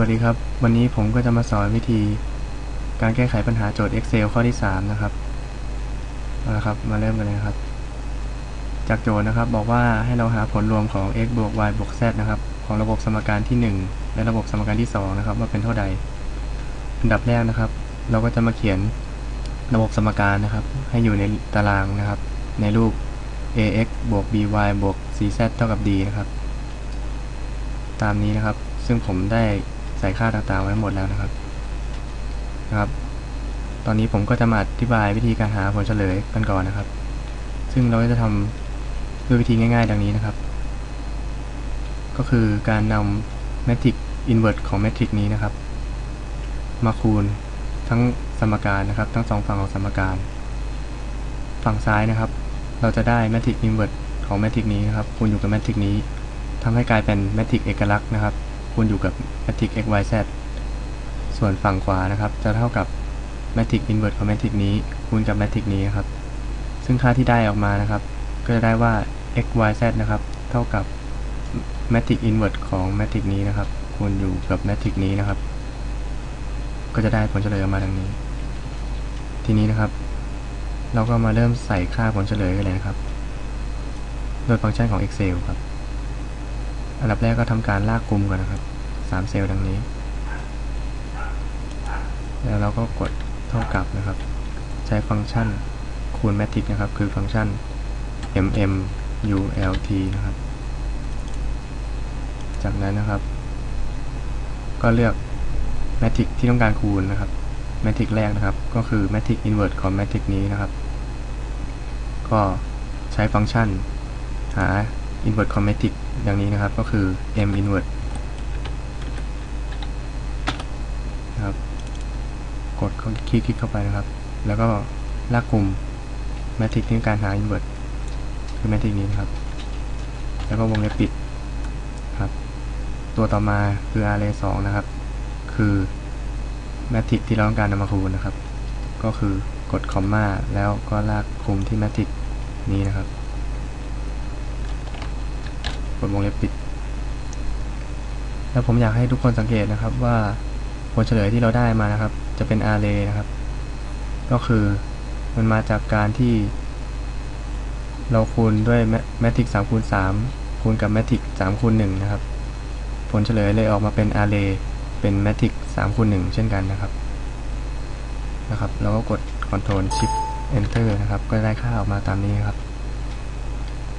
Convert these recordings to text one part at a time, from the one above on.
วัสดีครับ วันนี้ผมก็จะมาสอนวิธีการแก้ไขปัญหาโจทย์ Excel ข้อที่ 3 นะครับเอาละครับมาเริ่มกันเลยครับ จากโจทย์นะครับบอกว่าให้เราหาผลรวมของ x บวก y บวก z นะครับ ของระบบสมการที่ 1 และระบบสมการที่ 2 นะครับ ว่าเป็นเท่าใด อันดับแรกนะครับ เราก็จะมาเขียนระบบสมการนะครับ ให้อยู่ในตารางนะครับ ในรูป ax บวก by บวก cz เท่ากับ d นะครับ ตามนี้นะครับซึ่งผมได้ ใส่ค่าต่างๆไว้หมดแล้วนะครับนะครับ ตอนนี้ผมก็จะมาอธิบายวิธีการหาผลเฉลยกันก่อนนะครับ ซึ่งเราจะทำด้วยวิธีง่ายๆ ดังนี้นะครับ ก็คือการนำ matrix inverse ของ matrix นี้นะครับ มาคูณทั้งสมการนะครับ ทั้งสองฝั่งของสมการ ฝั่งซ้ายนะครับ เราจะได้ matrix inverse ของ matrix นี้นะครับคูณอยู่กับ matrix นี้ทำให้กลายเป็น matrix เอกลักษณ์นะครับ คูณอยู่กับ matrix x y z ส่วนฝั่งขวานะครับ จะเท่ากับ matrix inverse ของ matrix นี้คูณกับ matrix นี้ครับ ซึ่งค่าที่ได้ออกมานะครับ ก็จะได้ว่า x y z นะครับ เท่ากับ matrix inverse ของ matrix นี้นะครับ คูณอยู่กับ matrix นี้นะครับ ก็จะได้ผลเฉลยออกมาดังนี้ ทีนี้นะครับ เราก็มาเริ่มใส่ค่าผลเฉลยกันเลยนะครับ โดยฟังก์ชันของ Excel ครับ อันดับแรกก็ทำการลากกลุ่มก่อนนะครับ3เซลล์ดังนี้ แล้วเราก็กดเท่ากับนะครับ ใช้ฟังก์ชันคูณแมทริกนะครับ คือฟังก์ชัน mm ult นะครับ จากนั้นนะครับ ก็เลือกแมทริกที่ต้องการคูณนะครับแมทริกแรกนะครับ ก็คือแมทริกอินเวอร์สของแมทริกนี้นะครับ ก็ใช้ฟังก์ชันหา inverse ของ matrix ดังนี้นะครับก็คือ m inverse นะครับ กดคลิกคลิกเข้าไปนะครับ แล้วก็ลากกลุ่ม matrix ที่ต้องการหา inverse คือ matrix นี้นะครับ แล้วก็วงเล็บปิดครับ ตัวต่อมาคือ array 2นะครับ คือ matrix ที่เราต้องการนำมาคูณนะครับ ก็คือกดคอมมาแล้วก็ลากคลุมที่ matrix นี้นะครับ กดวงเล็บปิด แล้วผมอยากให้ทุกคนสังเกตนะครับว่าผลเฉลยที่เราได้มานะครับ จะเป็น array นะครับ ก็คือมันมาจากการที่ เราคูณด้วยแมทริก3คูณ3คูณกับแมทริก3คูณ1นะครับ ผลเฉลยเลยออกมาเป็น array เป็นแมทริก3คูณ1เช่นกันนะครับนะครับเราก็กด Ctrl Shift Enter นะครับ ก็ได้ค่าออกมาตามนี้ครับ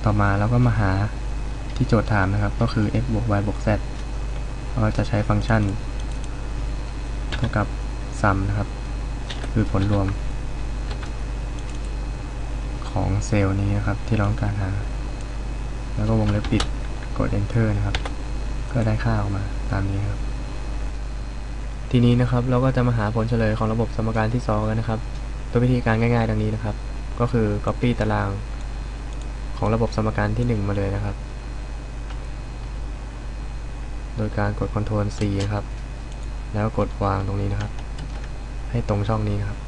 ต่อมาเราก็มาหา ที่โจทย์ถามนะครับ ก็คือ x บวก y บวก z เราจะใช้ฟังก์ชัน เท่ากับ sum นะครับ คือผลรวม ของเซลล์นี้นะครับ ที่เราต้องการหา แล้วก็วงเล็บปิดกด enter นะครับ ก็ได้ค่าออกมาตามนี้ครับ ทีนี้นะครับเราก็จะมาหาผลเฉลยของระบบสมการที่ 2 กันนะครับโดยวิธีการง่ายๆ ดังนี้นะครับ ก็คือ copy ตารางของระบบสมการที่ 1 มาเลยนะครับ โดยการกด Ctrl C ครับ แล้วกดวางตรงนี้นะครับ ให้ตรงช่องนี้นะครับ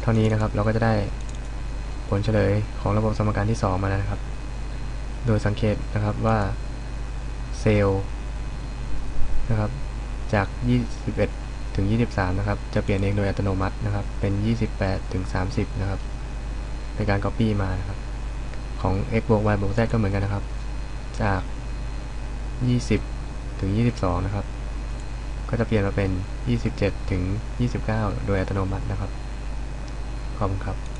เท่านี้นะครับเราก็จะได้ผลเฉลยของระบบสมการที่ 2 มาแล้วนะครับ โดยสังเกตนะครับว่าเซลล์นะครับ จาก 21 ถึง 23 นะครับ จะเปลี่ยนเองโดยอัตโนมัตินะครับ เป็น 28 ถึง 30 นะครับ เป็นการ Copy มานะครับ ของ x บวก y บวก z ก็เหมือนกันนะครับ จาก 20 ถึง 22 นะครับ ก็จะเปลี่ยนมาเป็น 27 ถึง 29 โดยอัตโนมัตินะครับ ขอบคุณครับ